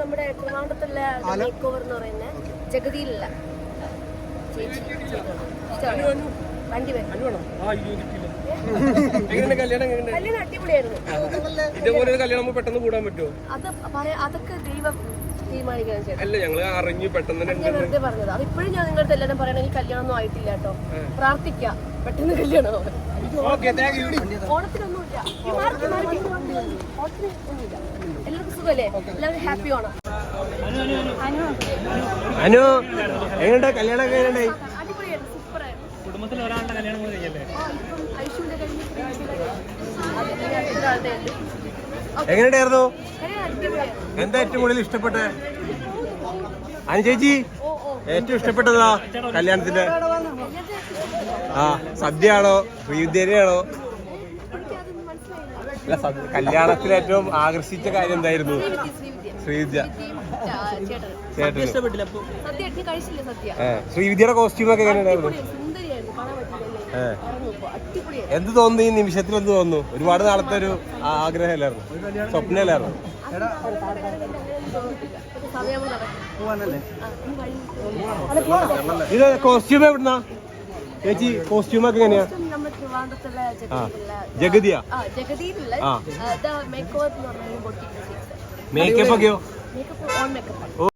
നമ്മുടെ ട്രിവാൻഡ്രത്തുള്ള make over എന്ന് പറയുന്ന ജഗതിയിലുള്ള ചേച്ചി ചെയ്തത്. ഇഷ്ടമാണോ? വണ്ടി വരും എങ്ങനെ കല്യാണം അടിപൊളിയായിരുന്നു. ഇതേപോലെ ഒരു കല്യാണം പെട്ടെന്ന് കൂടാൻ പറ്റുമോ അത് പറയാ അതൊക്കെ ദൈവം തീരുമാനിക്കണം ചേട്ടാ അല്ല ഞങ്ങൾ അറിഞ്ഞു പെട്ടെന്ന് വെറുതെ പറഞ്ഞത്. അത് ഇപ്പോഴും ഞാൻ നിങ്ങളുടെ എല്ലാവരും പറയണെങ്കിൽ കല്യാണം ഒന്നും ആയിട്ടില്ല കേട്ടോ. പ്രാർത്ഥിക്കാം. പെട്ടെന്ന് കല്യാണം ആവാൻ. എല്ലാവർക്കും എല്ലാവരും ഹാപ്പി അനു എങ്ങനെയുണ്ട് കല്യാണം എങ്ങനെയുണ്ടായി കുടുംബത്തിൽ ഒരാളുടെ കല്യാണം കൂടെ കഴിയല്ലേ ആ, ഇപ്പം ഐശുവിന്റെ കഴിഞ്ഞ് അതെ, ഇനി അടുത്തൊരാളുടെ ഉണ്ട്. ഓക്കേ. എങ്ങനെയുണ്ടായിരുന്നു എന്താ ഏറ്റവും കൂടുതൽ ഇഷ്ടപ്പെട്ട അനു ചേച്ചി. ഏറ്റവും ഇഷ്ടപ്പെട്ടതാ കല്യാണത്തിന്റെ കല്യാണത്തിന് ആ സദ്യയാണോ ശ്രീവിദ്യയാണോ കല്യാണത്തിൽ ഏറ്റവും ആകർഷിച്ച കാര്യം എന്തായിരുന്നു? ശ്രീവിദ്യ, ശ്രീവിദ്യയുടെ കോസ്റ്റ്യൂം ഒക്കെ എങ്ങനെയുണ്ടായിരുന്നു. എന്ത് തോന്നുന്നു ഈ നിമിഷത്തിൽ എന്ത് തോന്നുന്നു? ഒരുപാട് നാളത്തെ ഒരു ആഗ്രഹമല്ലായിരുന്നു? സ്വപ്നമല്ലായിരുന്നു. ഇത് കോസ്റ്റ്യൂം എവിടുന്നാ? ചേച്ചി കോസ്റ്റ്യൂമൊക്കെ എങ്ങനെയാ? ട്രിവാൻഡ്രത്തുള്ള ജഗതിയാ? ജഗതിയിലുള്ള ആ. മേക്ക് ഓവർ എന്ന് മേക്കപ്പ് ഒക്കെയോ? Makeup on makeup